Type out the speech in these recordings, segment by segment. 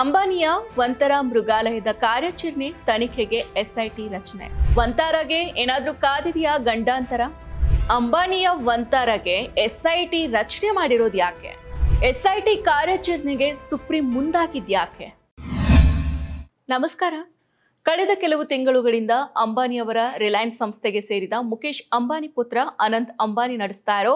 ಅಂಬಾನಿಯ ವಂತರ ಮೃಗಾಲಯದ ಕಾರ್ಯಾಚರಣೆ ತನಿಖೆಗೆ ಎಸ್ಐಟಿ ರಚನೆ. ವಂತಾರಗೆ ಏನಾದರೂ ಕಾದಿದೆಯಾ ಗಂಡಾಂತರ? ಅಂಬಾನಿಯ ವಂತಾರಗೆ ಎಸ್ಐಟಿ ರಚನೆ ಮಾಡಿರೋದು ಯಾಕೆ? ಎಸ್ಐಟಿ ಕಾರ್ಯಾಚರಣೆಗೆ ಸುಪ್ರೀಂ ಮುಂದಾಗಿದ್ಯಾಕೆ ನಮಸ್ಕಾರ. ಕಳೆದ ಕೆಲವು ತಿಂಗಳುಗಳಿಂದ ಅಂಬಾನಿಯವರ ರಿಲಯನ್ಸ್ ಸಂಸ್ಥೆಗೆ ಸೇರಿದ ಮುಖೇಶ್ ಅಂಬಾನಿ ಪುತ್ರ ಅನಂತ್ ಅಂಬಾನಿ ನಡೆಸ್ತಾ ಇರೋ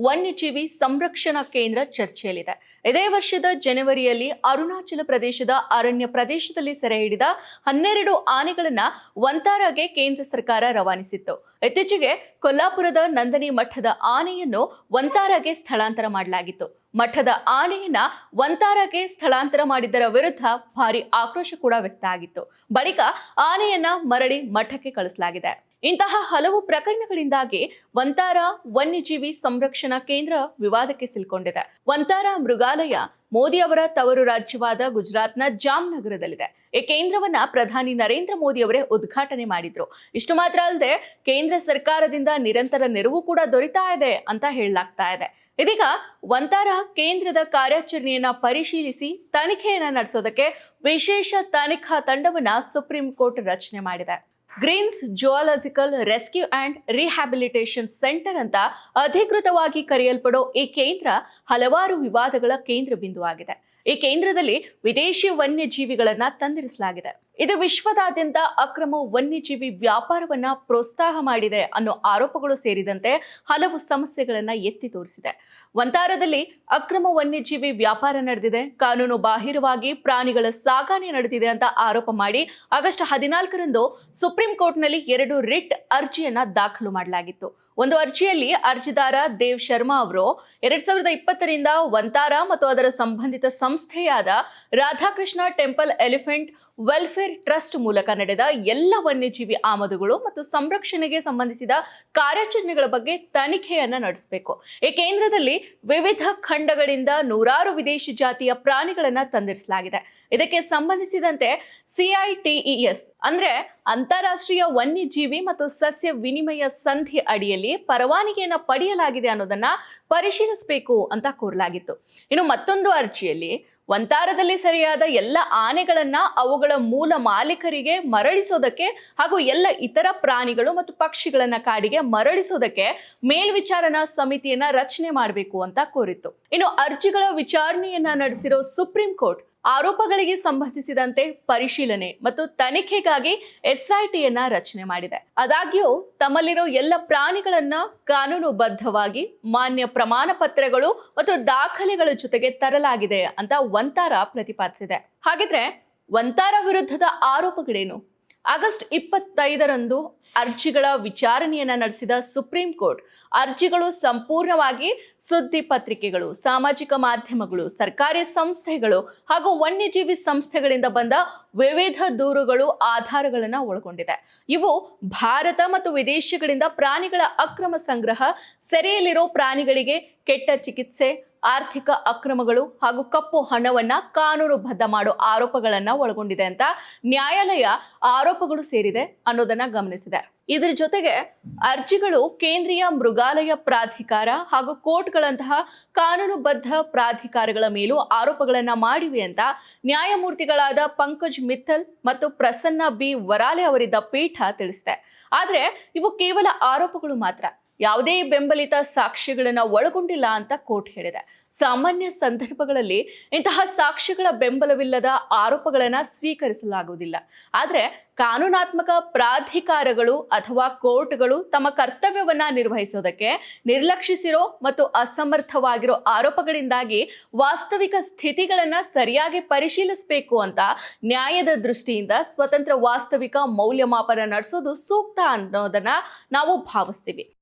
ವನ್ಯಜೀವಿ ಸಂರಕ್ಷಣಾ ಕೇಂದ್ರ ಚರ್ಚೆಯಲ್ಲಿದೆ. ಇದೇ ವರ್ಷದ ಜನವರಿಯಲ್ಲಿ ಅರುಣಾಚಲ ಪ್ರದೇಶದ ಅರಣ್ಯ ಪ್ರದೇಶದಲ್ಲಿ ಸೆರೆ ಹಿಡಿದ ಹನ್ನೆರಡು ಆನೆಗಳನ್ನ ವಂತಾರಾಗೆ ಕೇಂದ್ರ ಸರ್ಕಾರ ರವಾನಿಸಿತ್ತು. ಇತ್ತೀಚೆಗೆ ಕೊಲ್ಲಾಪುರದ ನಂದನಿ ಮಠದ ಆನೆಯನ್ನು ವಂತಾರಾಗೆ ಸ್ಥಳಾಂತರ ಮಾಡಲಾಗಿತ್ತು. ಮಠದ ಆನೆಯನ್ನ ಒಂತಾರಾಗೆ ಸ್ಥಳಾಂತರ ಮಾಡಿದ್ದರ ವಿರುದ್ಧ ಭಾರಿ ಆಕ್ರೋಶ ಕೂಡ ವ್ಯಕ್ತ ಆಗಿತ್ತು. ಬಳಿಕ ಆನೆಯನ್ನ ಮರಳಿ ಮಠಕ್ಕೆ ಕಳಿಸಲಾಗಿದೆ. ಇಂತಹ ಹಲವು ಪ್ರಕರಣಗಳಿಂದಾಗಿ ವಂತಾರ ವನ್ಯಜೀವಿ ಸಂರಕ್ಷಣಾ ಕೇಂದ್ರ ವಿವಾದಕ್ಕೆ ಸಿಲ್ಕೊಂಡಿದೆ. ವಂತಾರ ಮೃಗಾಲಯ ಮೋದಿ ಅವರ ತವರು ರಾಜ್ಯವಾದ ಗುಜರಾತ್ನ ಜಾಮ್ನಗರದಲ್ಲಿದೆ. ಈ ಕೇಂದ್ರವನ್ನ ಪ್ರಧಾನಿ ನರೇಂದ್ರ ಮೋದಿ ಅವರೇ ಉದ್ಘಾಟನೆ ಮಾಡಿದ್ರು. ಇಷ್ಟು ಮಾತ್ರ ಅಲ್ಲದೆ ಕೇಂದ್ರ ಸರ್ಕಾರದಿಂದ ನಿರಂತರ ನೆರವು ಕೂಡ ದೊರೀತಾ ಇದೆ ಅಂತ ಹೇಳಲಾಗ್ತಾ ಇದೆ. ಇದೀಗ ವಂತಾರ ಕೇಂದ್ರದ ಕಾರ್ಯಾಚರಣೆಯನ್ನ ಪರಿಶೀಲಿಸಿ ತನಿಖೆಯನ್ನ ನಡೆಸೋದಕ್ಕೆ ವಿಶೇಷ ತನಿಖಾ ತಂಡವನ್ನ ಸುಪ್ರೀಂ ಕೋರ್ಟ್ ರಚನೆ ಮಾಡಿದೆ. Greens zoological rescue and rehabilitation centre ಅಂತ ಅಧಿಕೃತವಾಗಿ ಕರೆಯಲ್ಪಡೋ ಈ ಕೇಂದ್ರ ಹಲವಾರು ವಿವಾದಗಳ ಕೇಂದ್ರ ಬಿಂದುವಾಗಿದೆ ಈ ಕೇಂದ್ರದಲ್ಲಿ ವಿದೇಶಿ ವನ್ಯಜೀವಿಗಳನ್ನ ತಂದಿರಿಸಲಾಗಿದೆ. ಇದು ವಿಶ್ವದಾದ್ಯಂತ ಅಕ್ರಮ ವನ್ಯಜೀವಿ ವ್ಯಾಪಾರವನ್ನ ಪ್ರೋತ್ಸಾಹ ಮಾಡಿದೆ ಅನ್ನೋ ಆರೋಪಗಳು ಸೇರಿದಂತೆ ಹಲವು ಸಮಸ್ಯೆಗಳನ್ನ ಎತ್ತಿ ತೋರಿಸಿದೆ. ವಂತಾರದಲ್ಲಿ ಅಕ್ರಮ ವನ್ಯಜೀವಿ ವ್ಯಾಪಾರ ನಡೆದಿದೆ. ಕಾನೂನು ಬಾಹಿರವಾಗಿ ಪ್ರಾಣಿಗಳ ಸಾಗಾಣೆ ನಡೆದಿದೆ ಅಂತ ಆರೋಪ ಮಾಡಿ ಆಗಸ್ಟ್ ಹದಿನಾಲ್ಕರಂದು ಸುಪ್ರೀಂ ಕೋರ್ಟ್ನಲ್ಲಿ ಎರಡು ರಿಟ್ ಅರ್ಜಿಯನ್ನ ದಾಖಲು ಮಾಡಲಾಗಿತ್ತು. ಒಂದು ಅರ್ಜಿಯಲ್ಲಿ ಅರ್ಜಿದಾರ ದೇವ್ ಶರ್ಮಾ ಅವರು ಎರಡ್ ಸಾವಿರದ ಇಪ್ಪತ್ತರಿಂದ ವಂತಾರ ಮತ್ತು ಅದರ ಸಂಬಂಧಿತ ಸಂಸ್ಥೆಯಾದ Radhakrishna temple elephant welfare trust ಮೂಲಕ ನಡೆದ ಎಲ್ಲ ವನ್ಯಜೀವಿ ಆಮದುಗಳು ಮತ್ತು ಸಂರಕ್ಷಣೆಗೆ ಸಂಬಂಧಿಸಿದ ಕಾರ್ಯಾಚರಣೆಗಳ ಬಗ್ಗೆ ತನಿಖೆಯನ್ನು ನಡೆಸಬೇಕು. ಈ ಕೇಂದ್ರದಲ್ಲಿ ವಿವಿಧ ಖಂಡಗಳಿಂದ ನೂರಾರು ವಿದೇಶಿ ಜಾತಿಯ ಪ್ರಾಣಿಗಳನ್ನು ತಂದಿರಿಸಲಾಗಿದೆ. ಇದಕ್ಕೆ ಸಂಬಂಧಿಸಿದಂತೆ ಸಿಐಟಿಇಎಸ್ ಅಂದ್ರೆ ಅಂತಾರಾಷ್ಟ್ರೀಯ ವನ್ಯಜೀವಿ ಮತ್ತು ಸಸ್ಯ ವಿನಿಮಯ ಸಂಧಿ ಅಡಿಯಲ್ಲಿ ಪರವಾನಿಗೆಯನ್ನು ಪಡೆಯಲಾಗಿದೆ ಅನ್ನೋದನ್ನ ಪರಿಶೀಲಿಸಬೇಕು ಅಂತ ಕೋರಲಾಗಿತ್ತು. ಇನ್ನು ಮತ್ತೊಂದು ಅರ್ಜಿಯಲ್ಲಿ ಒಂತಾರದಲ್ಲಿ ಸರಿಯಾದ ಎಲ್ಲ ಆನೆಗಳನ್ನ ಅವುಗಳ ಮೂಲ ಮಾಲೀಕರಿಗೆ ಮರಳಿಸೋದಕ್ಕೆ ಹಾಗೂ ಎಲ್ಲ ಇತರ ಪ್ರಾಣಿಗಳು ಮತ್ತು ಪಕ್ಷಿಗಳನ್ನ ಕಾಡಿಗೆ ಮರಳಿಸೋದಕ್ಕೆ ಮೇಲ್ವಿಚಾರಣಾ ಸಮಿತಿಯನ್ನ ರಚನೆ ಮಾಡಬೇಕು ಅಂತ ಕೋರಿತ್ತು. ಇನ್ನು ಅರ್ಜಿಗಳ ವಿಚಾರಣೆಯನ್ನ ನಡೆಸಿರೋ ಸುಪ್ರೀಂ ಕೋರ್ಟ್ ಆರೋಪಗಳಿಗೆ ಸಂಬಂಧಿಸಿದಂತೆ ಪರಿಶೀಲನೆ ಮತ್ತು ತನಿಖೆಗಾಗಿ ಎಸ್ಐಟಿಯನ್ನ ರಚನೆ ಮಾಡಿದೆ. ಆದಾಗ್ಯೂ ತಮ್ಮಲ್ಲಿರೋ ಎಲ್ಲ ಪ್ರಾಣಿಗಳನ್ನ ಕಾನೂನುಬದ್ಧವಾಗಿ ಮಾನ್ಯ ಪ್ರಮಾಣ ಪತ್ರಗಳು ಮತ್ತು ದಾಖಲೆಗಳ ಜೊತೆಗೆ ತರಲಾಗಿದೆ ಅಂತ ಒಂತಾರ ಪ್ರತಿಪಾದಿಸಿದೆ. ಹಾಗಿದ್ರೆ ಒಂತಾರ ವಿರುದ್ಧದ ಆರೋಪಗಳೇನು? ಆಗಸ್ಟ್ ಇಪ್ಪತ್ತೈದರಂದು ಅರ್ಜಿಗಳ ವಿಚಾರಣೆಯನ್ನ ನಡೆಸಿದ ಸುಪ್ರೀಂ ಕೋರ್ಟ್, ಅರ್ಜಿಗಳು ಸಂಪೂರ್ಣವಾಗಿ ಸುದ್ದಿ ಪತ್ರಿಕೆಗಳು, ಸಾಮಾಜಿಕ ಮಾಧ್ಯಮಗಳು, ಸರ್ಕಾರಿ ಸಂಸ್ಥೆಗಳು ಹಾಗೂ ವನ್ಯಜೀವಿ ಸಂಸ್ಥೆಗಳಿಂದ ಬಂದ ವಿವಿಧ ದೂರುಗಳು, ಆಧಾರಗಳನ್ನು ಒಳಗೊಂಡಿದೆ. ಇವು ಭಾರತ ಮತ್ತು ವಿದೇಶಗಳಿಂದ ಪ್ರಾಣಿಗಳ ಅಕ್ರಮ ಸಂಗ್ರಹ, ಸೆರೆಯಲ್ಲಿರೋ ಪ್ರಾಣಿಗಳಿಗೆ ಕೆಟ್ಟ ಚಿಕಿತ್ಸೆ, ಆರ್ಥಿಕ ಅಕ್ರಮಗಳು ಹಾಗೂ ಕಪ್ಪು ಹಣವನ್ನ ಕಾನೂನುಬದ್ಧ ಮಾಡೋ ಆರೋಪಗಳನ್ನ ಒಳಗೊಂಡಿದೆ ಅಂತ ನ್ಯಾಯಾಲಯ ಆರೋಪಗಳು ಸೇರಿದೆ ಅನ್ನೋದನ್ನ ಗಮನಿಸಿದೆ. ಇದರ ಜೊತೆಗೆ ಅರ್ಜಿಗಳು ಕೇಂದ್ರೀಯ ಮೃಗಾಲಯ ಪ್ರಾಧಿಕಾರ ಹಾಗೂ ಕೋರ್ಟ್ಗಳಂತಹ ಕಾನೂನುಬದ್ಧ ಪ್ರಾಧಿಕಾರಗಳ ಮೇಲೂ ಆರೋಪಗಳನ್ನ ಮಾಡಿವೆ ಅಂತ ನ್ಯಾಯಮೂರ್ತಿಗಳಾದ ಪಂಕಜ್ ಮಿತ್ತಲ್ ಮತ್ತು ಪ್ರಸನ್ನ ಬಿ ವರಾಲೆ ಅವರಿದ್ದ ಪೀಠ ತಿಳಿಸಿದೆ. ಆದರೆ ಇವು ಕೇವಲ ಆರೋಪಗಳು ಮಾತ್ರ. ಯಾವುದೇ ಬೆಂಬಲಿತ ಸಾಕ್ಷಿಗಳನ್ನು ಒಳಗೊಂಡಿಲ್ಲ ಅಂತ ಕೋರ್ಟ್ ಹೇಳಿದೆ. ಸಾಮಾನ್ಯ ಸಂದರ್ಭಗಳಲ್ಲಿ ಇಂತಹ ಸಾಕ್ಷಿಗಳ ಬೆಂಬಲವಿಲ್ಲದ ಆರೋಪಗಳನ್ನು ಸ್ವೀಕರಿಸಲಾಗುವುದಿಲ್ಲ. ಆದರೆ ಕಾನೂನಾತ್ಮಕ ಪ್ರಾಧಿಕಾರಗಳು ಅಥವಾ ಕೋರ್ಟ್ಗಳು ತಮ್ಮ ಕರ್ತವ್ಯವನ್ನ ನಿರ್ವಹಿಸೋದಕ್ಕೆ ನಿರ್ಲಕ್ಷಿಸಿರೋ ಮತ್ತು ಅಸಮರ್ಥವಾಗಿರೋ ಆರೋಪಗಳಿಂದಾಗಿ ವಾಸ್ತವಿಕ ಸ್ಥಿತಿಗಳನ್ನು ಸರಿಯಾಗಿ ಪರಿಶೀಲಿಸಬೇಕು ಅಂತ ನ್ಯಾಯದ ದೃಷ್ಟಿಯಿಂದ ಸ್ವತಂತ್ರ ವಾಸ್ತವಿಕ ಮೌಲ್ಯಮಾಪನ ನಡೆಸೋದು ಸೂಕ್ತ ಅನ್ನೋದನ್ನ ನಾವು ಭಾವಿಸ್ತೀವಿ.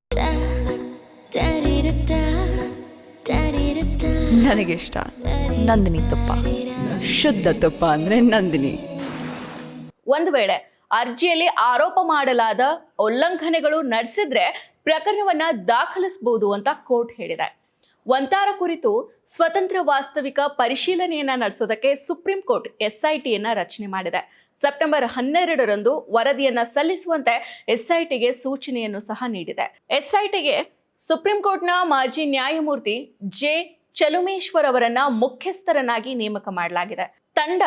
ನನಗಿಷ್ಟ. ನಂದಿನಿ ತುಪ್ಪ. ಶುದ್ಧ ತುಪ್ಪ ಅಂದ್ರೆ ನಂದಿನಿ. ಒಂದು ವೇಳೆ ಅರ್ಜಿಯಲ್ಲಿ ಆರೋಪ ಮಾಡಲಾದ ಉಲ್ಲಂಘನೆಗಳು ನಡೆಸಿದ್ರೆ ಪ್ರಕರಣವನ್ನ ದಾಖಲಿಸಬಹುದು ಅಂತ ಕೋರ್ಟ್ ಹೇಳಿದೆ. ಒಂತಾರ ಕುರಿತು ಸ್ವತಂತ್ರ ವಾಸ್ತವಿಕ ಪರಿಶೀಲನೆಯನ್ನ ನಡೆಸೋದಕ್ಕೆ ಸುಪ್ರೀಂ ಕೋರ್ಟ್ ಎಸ್ಐಟಿಯನ್ನ ರಚನೆ ಮಾಡಿದೆ. ಸೆಪ್ಟೆಂಬರ್ ಹನ್ನೆರಡರಂದು ವರದಿಯನ್ನ ಸಲ್ಲಿಸುವಂತೆ ಎಸ್ಐಟಿಗೆ ಸೂಚನೆಯನ್ನು ಸಹ ನೀಡಿದೆ. ಎಸ್ಐಟಿಗೆ ಸುಪ್ರೀಂ ಕೋರ್ಟ್ನ ಮಾಜಿ ನ್ಯಾಯಮೂರ್ತಿ ಜೆ ಚಲುಮೇಶ್ವರ್ ಅವರನ್ನ ಮುಖ್ಯಸ್ಥರನ್ನಾಗಿ ನೇಮಕ ಮಾಡಲಾಗಿದೆ. ತಂಡ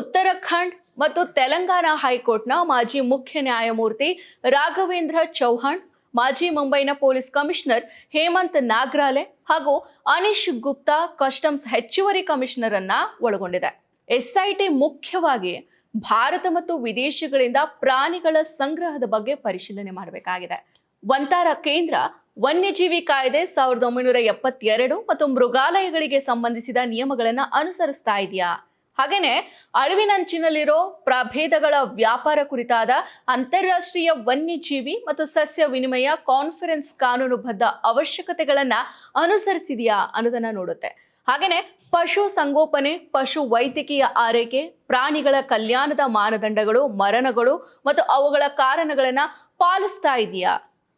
ಉತ್ತರಾಖಂಡ್ ಮತ್ತು ತೆಲಂಗಾಣ ಹೈಕೋರ್ಟ್ನ ಮಾಜಿ ಮುಖ್ಯ ನ್ಯಾಯಮೂರ್ತಿ ರಾಘವೇಂದ್ರ ಚೌಹಾಣ್, ಮಾಜಿ ಮುಂಬೈನ ಪೊಲೀಸ್ ಕಮಿಷನರ್ ಹೇಮಂತ್ ನಾಗ್ರಾಲೆ ಹಾಗೂ ಅನಿಶ್ ಗುಪ್ತಾ ಕಸ್ಟಮ್ಸ್ ಹೆಚ್ಚುವರಿ ಕಮಿಷನರ್ ಅನ್ನ ಒಳಗೊಂಡಿದೆ. ಎಸ್ಐಟಿ ಮುಖ್ಯವಾಗಿ ಭಾರತ ಮತ್ತು ವಿದೇಶಗಳಿಂದ ಪ್ರಾಣಿಗಳ ಸಂಗ್ರಹದ ಬಗ್ಗೆ ಪರಿಶೀಲನೆ ಮಾಡಬೇಕಾಗಿದೆ. ಒಂತಾರ ಕೇಂದ್ರ ವನ್ಯಜೀವಿ ಕಾಯ್ದೆ ಸಾವಿರದ ಒಂಬೈನೂರ ಎಪ್ಪತ್ತೆರಡು ಮತ್ತು ಮೃಗಾಲಯಗಳಿಗೆ ಸಂಬಂಧಿಸಿದ ನಿಯಮಗಳನ್ನು ಅನುಸರಿಸ್ತಾ ಇದೆಯಾ? ಹಾಗೇನೆ ಅಳಿವಿನಂಚಿನಲ್ಲಿರೋ ಪ್ರಭೇದಗಳ ವ್ಯಾಪಾರ ಕುರಿತಾದ ಅಂತಾರಾಷ್ಟ್ರೀಯ ವನ್ಯಜೀವಿ ಮತ್ತು ಸಸ್ಯ ವಿನಿಮಯ ಕಾನ್ಫರೆನ್ಸ್ ಕಾನೂನುಬದ್ಧ ಅವಶ್ಯಕತೆಗಳನ್ನ ಅನುಸರಿಸಿದೆಯಾ ಅನ್ನೋದನ್ನ ನೋಡುತ್ತೆ. ಹಾಗೇನೆ ಪಶು ಸಂಗೋಪನೆ, ಪಶು ವೈದ್ಯಕೀಯ ಆರೈಕೆ, ಪ್ರಾಣಿಗಳ ಕಲ್ಯಾಣದ ಮಾನದಂಡಗಳು, ಮರಣಗಳು ಮತ್ತು ಅವುಗಳ ಕಾರಣಗಳನ್ನ ಪಾಲಿಸ್ತಾ ಇದೆಯಾ?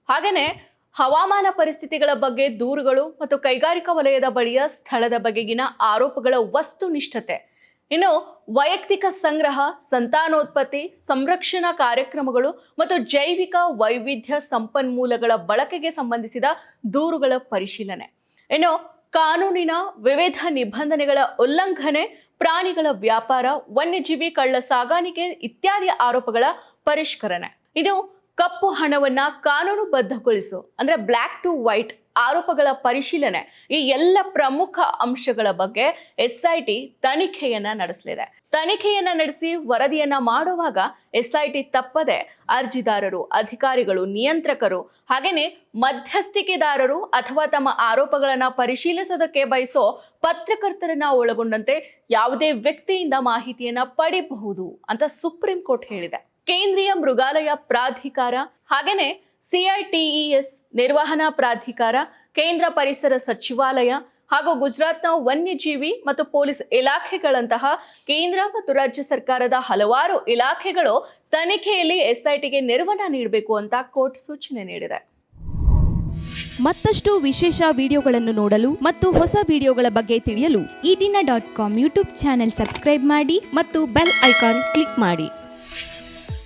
ಹಾಗೇನೆ ಹವಾಮಾನ ಪರಿಸ್ಥಿತಿಗಳ ಬಗ್ಗೆ ದೂರುಗಳು ಮತ್ತು ಕೈಗಾರಿಕಾ ವಲಯದ ಬಳಿಯ ಸ್ಥಳದ ಬಗೆಗಿನ ಆರೋಪಗಳ ವಸ್ತುನಿಷ್ಠತೆ. ಇನ್ನು ವೈಯಕ್ತಿಕ ಸಂಗ್ರಹ, ಸಂತಾನೋತ್ಪತ್ತಿ, ಸಂರಕ್ಷಣಾ ಕಾರ್ಯಕ್ರಮಗಳು ಮತ್ತು ಜೈವಿಕ ವೈವಿಧ್ಯ ಸಂಪನ್ಮೂಲಗಳ ಬಳಕೆಗೆ ಸಂಬಂಧಿಸಿದ ದೂರುಗಳ ಪರಿಶೀಲನೆ. ಇನ್ನು ಕಾನೂನಿನ ವಿವಿಧ ನಿಬಂಧನೆಗಳ ಉಲ್ಲಂಘನೆ, ಪ್ರಾಣಿಗಳ ವ್ಯಾಪಾರ, ವನ್ಯಜೀವಿ ಕಳ್ಳ ಸಾಗಾಣಿಕೆ ಇತ್ಯಾದಿ ಆರೋಪಗಳ ಪರಿಷ್ಕರಣೆ. ಇನ್ನು ಕಪ್ಪು ಹಣವನ್ನ ಕಾನೂನುಬದ್ಧಗೊಳಿಸು. ಅಂದ್ರೆ ಬ್ಲ್ಯಾಕ್ ಟು ವೈಟ್ ಆರೋಪಗಳ ಪರಿಶೀಲನೆ ಈ ಎಲ್ಲ ಪ್ರಮುಖ ಅಂಶಗಳ ಬಗ್ಗೆ ಎಸ್ ಐ ಟಿ ತನಿಖೆಯನ್ನ ನಡೆಸಲಿದೆ. ತನಿಖೆಯನ್ನ ನಡೆಸಿ ವರದಿಯನ್ನ ಮಾಡುವಾಗ ಎಸ್ ಐ ಟಿ ತಪ್ಪದೆ ಅರ್ಜಿದಾರರು, ಅಧಿಕಾರಿಗಳು, ನಿಯಂತ್ರಕರು, ಹಾಗೇನೆ ಮಧ್ಯಸ್ಥಿಕೆದಾರರು ಅಥವಾ ತಮ್ಮ ಆರೋಪಗಳನ್ನ ಪರಿಶೀಲಿಸೋದಕ್ಕೆ ಬಯಸೋ ಪತ್ರಕರ್ತರನ್ನ ಒಳಗೊಂಡಂತೆ ಯಾವುದೇ ವ್ಯಕ್ತಿಯಿಂದ ಮಾಹಿತಿಯನ್ನ ಪಡಿಬಹುದು ಅಂತ ಸುಪ್ರೀಂ ಕೋರ್ಟ್ ಹೇಳಿದೆ. ಕೇಂದ್ರೀಯ ಮೃಗಾಲಯ ಪ್ರಾಧಿಕಾರ ಹಾಗೆಯೇ ಸಿಐಟಿಇಎಸ್ ನಿರ್ವಹಣಾ ಪ್ರಾಧಿಕಾರ, ಕೇಂದ್ರ ಪರಿಸರ ಸಚಿವಾಲಯ ಹಾಗೂ ಗುಜರಾತ್ನ ವನ್ಯಜೀವಿ ಮತ್ತು ಪೊಲೀಸ್ ಇಲಾಖೆಗಳಂತಹ ಕೇಂದ್ರ ಮತ್ತು ರಾಜ್ಯ ಸರ್ಕಾರದ ಹಲವಾರು ಇಲಾಖೆಗಳು ತನಿಖೆಯಲ್ಲಿ ಎಸ್ಐಟಿಗೆ ನೆರವನ್ನ ನೀಡಬೇಕು ಅಂತ ಕೋರ್ಟ್ ಸೂಚನೆ ನೀಡಿದೆ. ಮತ್ತಷ್ಟು ವಿಶೇಷ ವಿಡಿಯೋಗಳನ್ನು ನೋಡಲು ಮತ್ತು ಹೊಸ ವಿಡಿಯೋಗಳ ಬಗ್ಗೆ ತಿಳಿಯಲು Ee Dina dot com YouTube channel subscribe ಮಾಡಿ ಮತ್ತು ಬೆಲ್ ಐಕಾನ್ ಕ್ಲಿಕ್ ಮಾಡಿ.